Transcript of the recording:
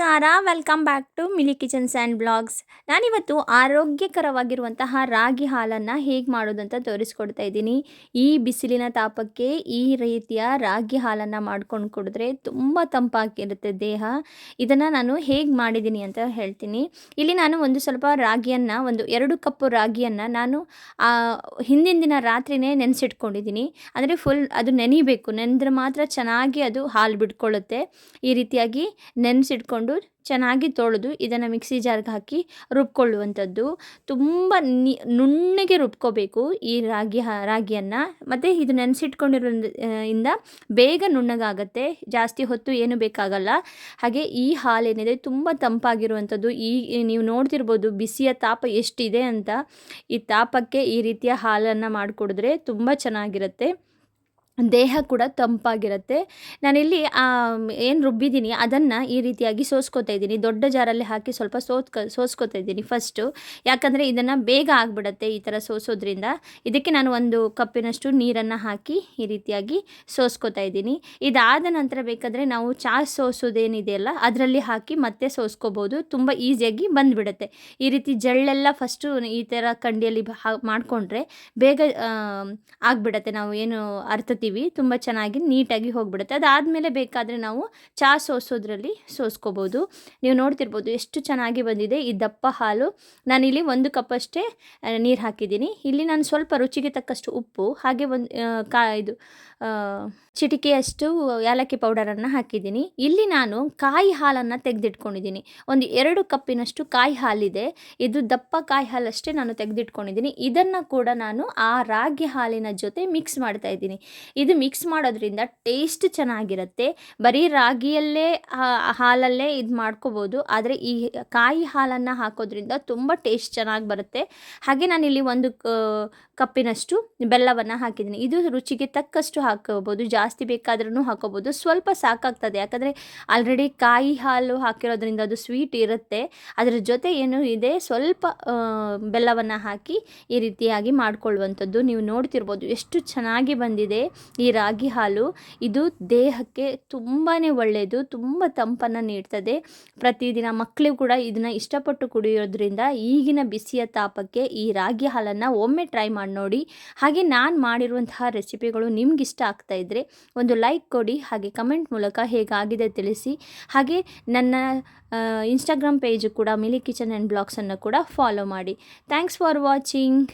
ನಮಸ್ಕಾರ welcome back to Mili kitchens and blogs ನಾನಿವತ್ತು ಆರೋಗ್ಯಕರವಾಗಿರುವಂತಹ ರಾಗಿ ಹಾಲನ್ನು ಹೇಗೆ ಮಾಡೋದು ಅಂತ ತೋರಿಸ್ಕೊಡ್ತಾ ಇದ್ದೀನಿ. ಈ ಬಿಸಿಲಿನ ತಾಪಕ್ಕೆ ಈ ರೀತಿಯ ರಾಗಿ ಹಾಲನ್ನು ಮಾಡ್ಕೊಂಡು ಕುಡಿದ್ರೆ ತುಂಬ ತಂಪಾಗಿರುತ್ತೆ ದೇಹ. ಇದನ್ನು ನಾನು ಹೇಗೆ ಮಾಡಿದ್ದೀನಿ ಅಂತ ಹೇಳ್ತೀನಿ. ಇಲ್ಲಿ ನಾನು ಒಂದು ಸ್ವಲ್ಪ ರಾಗಿಯನ್ನು, ಒಂದು ಎರಡು ಕಪ್ಪು ರಾಗಿಯನ್ನು ನಾನು ಹಿಂದಿನ ದಿನ ರಾತ್ರಿನೇ ನೆನೆಸಿಟ್ಕೊಂಡಿದ್ದೀನಿ. ಅಂದರೆ ಫುಲ್ ಅದು ನೆನಿಬೇಕು. ನೆನೆದ್ರೆ ಮಾತ್ರ ಚೆನ್ನಾಗಿ ಅದು ಹಾಲು ಬಿಟ್ಕೊಳ್ಳುತ್ತೆ. ಈ ರೀತಿಯಾಗಿ ನೆನೆಸಿಟ್ಕೊಂಡು ಚೆನ್ನಾಗಿ ತೊಳೆದು ಇದನ್ನು ಮಿಕ್ಸಿ ಜಾರ್ಗೆ ಹಾಕಿ ರುಬ್ಕೊಳ್ಳುವಂಥದ್ದು. ತುಂಬ ನುಣ್ಣಗೆ ರುಬ್ಕೋಬೇಕು ಈ ರಾಗಿ ರಾಗಿಯನ್ನು. ಮತ್ತು ಇದು ನೆನೆಸಿಟ್ಕೊಂಡಿರೋ ಇಂದ ಬೇಗ ನುಣ್ಣಗಾಗತ್ತೆ, ಜಾಸ್ತಿ ಹೊತ್ತು ಏನು ಬೇಕಾಗಲ್ಲ. ಹಾಗೆ ಈ ಹಾಲೇನಿದೆ ತುಂಬ ತಂಪಾಗಿರುವಂಥದ್ದು. ಈ, ನೀವು ನೋಡ್ತಿರ್ಬೋದು ಬಿಸಿಯ ತಾಪ ಎಷ್ಟಿದೆ ಅಂತ. ಈ ತಾಪಕ್ಕೆ ಈ ರೀತಿಯ ಹಾಲನ್ನು ಮಾಡಿಕೊಡಿದ್ರೆ ತುಂಬ ಚೆನ್ನಾಗಿರುತ್ತೆ. ದೇಹ ಕೂಡ ತಂಪಾಗಿರುತ್ತೆ. ನಾನಿಲ್ಲಿ ಏನು ರುಬ್ಬಿದ್ದೀನಿ ಅದನ್ನು ಈ ರೀತಿಯಾಗಿ ಸೋಸ್ಕೊತಾ ಇದ್ದೀನಿ. ದೊಡ್ಡ ಜಾರಲ್ಲಿ ಹಾಕಿ ಸ್ವಲ್ಪ ಸೋತ್ಕ, ಸೋಸ್ಕೊತಾ ಇದ್ದೀನಿ ಫಸ್ಟು. ಯಾಕಂದರೆ ಇದನ್ನು ಬೇಗ ಆಗಿಬಿಡತ್ತೆ ಈ ಥರ ಸೋಸೋದ್ರಿಂದ. ಇದಕ್ಕೆ ನಾನು ಒಂದು ಕಪ್ಪಿನಷ್ಟು ನೀರನ್ನು ಹಾಕಿ ಈ ರೀತಿಯಾಗಿ ಸೋಸ್ಕೊತಾ ಇದ್ದೀನಿ. ಇದಾದ ನಂತರ ಬೇಕಾದರೆ ನಾವು ಚಾ ಸೋಸೋದೇನಿದೆಯಲ್ಲ ಅದರಲ್ಲಿ ಹಾಕಿ ಮತ್ತೆ ಸೋಸ್ಕೋಬೋದು. ತುಂಬ ಈಸಿಯಾಗಿ ಬಂದುಬಿಡುತ್ತೆ. ಈ ರೀತಿ ಜಳ್ಳೆಲ್ಲ ಫಸ್ಟು ಈ ಥರ ಕಂಡಿಯಲ್ಲಿ ಮಾಡಿಕೊಂಡ್ರೆ ಬೇಗ ಆಗಿಬಿಡತ್ತೆ. ನಾವು ಏನು ಅರ್ತ್ತೀವಿ ತುಂಬ ಚೆನ್ನಾಗಿ ನೀಟಾಗಿ ಹೋಗಿಬಿಡುತ್ತೆ. ಅದಾದಮೇಲೆ ಬೇಕಾದರೆ ನಾವು ಚಹಾ ಸೋಸೋದ್ರಲ್ಲಿ ಸೋಸ್ಕೋಬೋದು. ನೀವು ನೋಡ್ತಿರ್ಬೋದು ಎಷ್ಟು ಚೆನ್ನಾಗಿ ಬಂದಿದೆ ಈ ದಪ್ಪ ಹಾಲು. ನಾನಿಲ್ಲಿ ಒಂದು ಕಪ್ ಅಷ್ಟೇ ನೀರು ಹಾಕಿದ್ದೀನಿ. ಇಲ್ಲಿ ನಾನು ಸ್ವಲ್ಪ ರುಚಿಗೆ ತಕ್ಕಷ್ಟು ಉಪ್ಪು, ಹಾಗೆ ಒಂದು ಕಾ, ಇದು ಚಿಟಿಕೆಯಷ್ಟು ಏಲಕ್ಕಿ ಪೌಡರನ್ನು ಹಾಕಿದ್ದೀನಿ. ಇಲ್ಲಿ ನಾನು ಕಾಯಿ ಹಾಲನ್ನು ತೆಗೆದಿಟ್ಕೊಂಡಿದ್ದೀನಿ. ಒಂದು ಎರಡು ಕಪ್ಪಿನಷ್ಟು ಕಾಯಿ ಹಾಲಿದೆ. ಇದು ದಪ್ಪ ಕಾಯಿ ಹಾಲಷ್ಟೇ ನಾನು ತೆಗೆದಿಟ್ಕೊಂಡಿದ್ದೀನಿ. ಇದನ್ನು ಕೂಡ ನಾನು ಆ ರಾಗಿ ಹಾಲಿನ ಜೊತೆ ಮಿಕ್ಸ್ ಮಾಡ್ತಾ ಇದ್ದೀನಿ. ಇದು ಮಿಕ್ಸ್ ಮಾಡೋದ್ರಿಂದ ಟೇಸ್ಟ್ ಚೆನ್ನಾಗಿರುತ್ತೆ. ಬರೀ ರಾಗಿಯಲ್ಲೇ ಹಾಲಲ್ಲೇ ಇದು ಮಾಡ್ಕೋಬೋದು. ಆದರೆ ಈ ಕಾಯಿ ಹಾಲನ್ನು ಹಾಕೋದ್ರಿಂದ ತುಂಬ ಟೇಸ್ಟ್ ಚೆನ್ನಾಗಿ ಬರುತ್ತೆ. ಹಾಗೆ ನಾನಿಲ್ಲಿ ಒಂದು ಕಪ್ಪಿನಷ್ಟು ಬೆಲ್ಲವನ್ನು ಹಾಕಿದ್ದೀನಿ. ಇದು ರುಚಿಗೆ ತಕ್ಕಷ್ಟು ಹಾಕೋಬೋದು. ಜಾಸ್ತಿ ಬೇಕಾದ್ರೂ ಹಾಕೋಬೋದು. ಸ್ವಲ್ಪ ಸಾಕಾಗ್ತದೆ. ಯಾಕಂದರೆ ಆಲ್ರೆಡಿ ಕಾಯಿ ಹಾಲು ಹಾಕಿರೋದ್ರಿಂದ ಅದು ಸ್ವೀಟ್ ಇರುತ್ತೆ. ಅದರ ಜೊತೆ ಏನು ಇದೆ? ಸ್ವಲ್ಪ ಬೆಲ್ಲವನ್ನು ಹಾಕಿ ಈ ರೀತಿಯಾಗಿ ಮಾಡ್ಕೊಳ್ಳುವಂಥದ್ದು ನೀವು ನೋಡ್ತಿರ್ಬೋದು. ಎಷ್ಟು ಚೆನ್ನಾಗಿ ಬಂದಿದೆ. ಈ ರಾಗಿ ಹಾಲು ಇದು ದೇಹಕ್ಕೆ ತುಂಬಾ ಒಳ್ಳೆಯದು ತುಂಬ ತಂಪನ್ನು ನೀಡ್ತದೆ. ಪ್ರತಿದಿನ ಮಕ್ಕಳು ಕೂಡ ಇದನ್ನು ಇಷ್ಟಪಟ್ಟು ಕುಡಿಯೋದ್ರಿಂದ ಈಗಿನ ಬಿಸಿಯ ತಾಪಕ್ಕೆ ಈ ರಾಗಿ ಹಾಲನ್ನು ಒಮ್ಮೆ ಟ್ರೈ ಮಾಡಿ ನೋಡಿ. ಹಾಗೆ ನಾನು ಮಾಡಿರುವಂತಹ ರೆಸಿಪಿಗಳು ನಿಮ್ಗೆ ಇಷ್ಟ ಆಗ್ತಾ ಇದ್ದರೆ ಒಂದು ಲೈಕ್ ಕೊಡಿ, ಹಾಗೆ ಕಮೆಂಟ್ ಮೂಲಕ ಹೇಗಾಗಿದೆ ತಿಳಿಸಿ. ಹಾಗೆ ನನ್ನ ಇನ್ಸ್ಟಾಗ್ರಾಮ್ ಪೇಜು ಕೂಡ ಮಿಲಿ ಕಿಚನ್ ಆ್ಯಂಡ್ ಬ್ಲಾಗ್ಸನ್ನು ಕೂಡ ಫಾಲೋ ಮಾಡಿ. Thanks for watching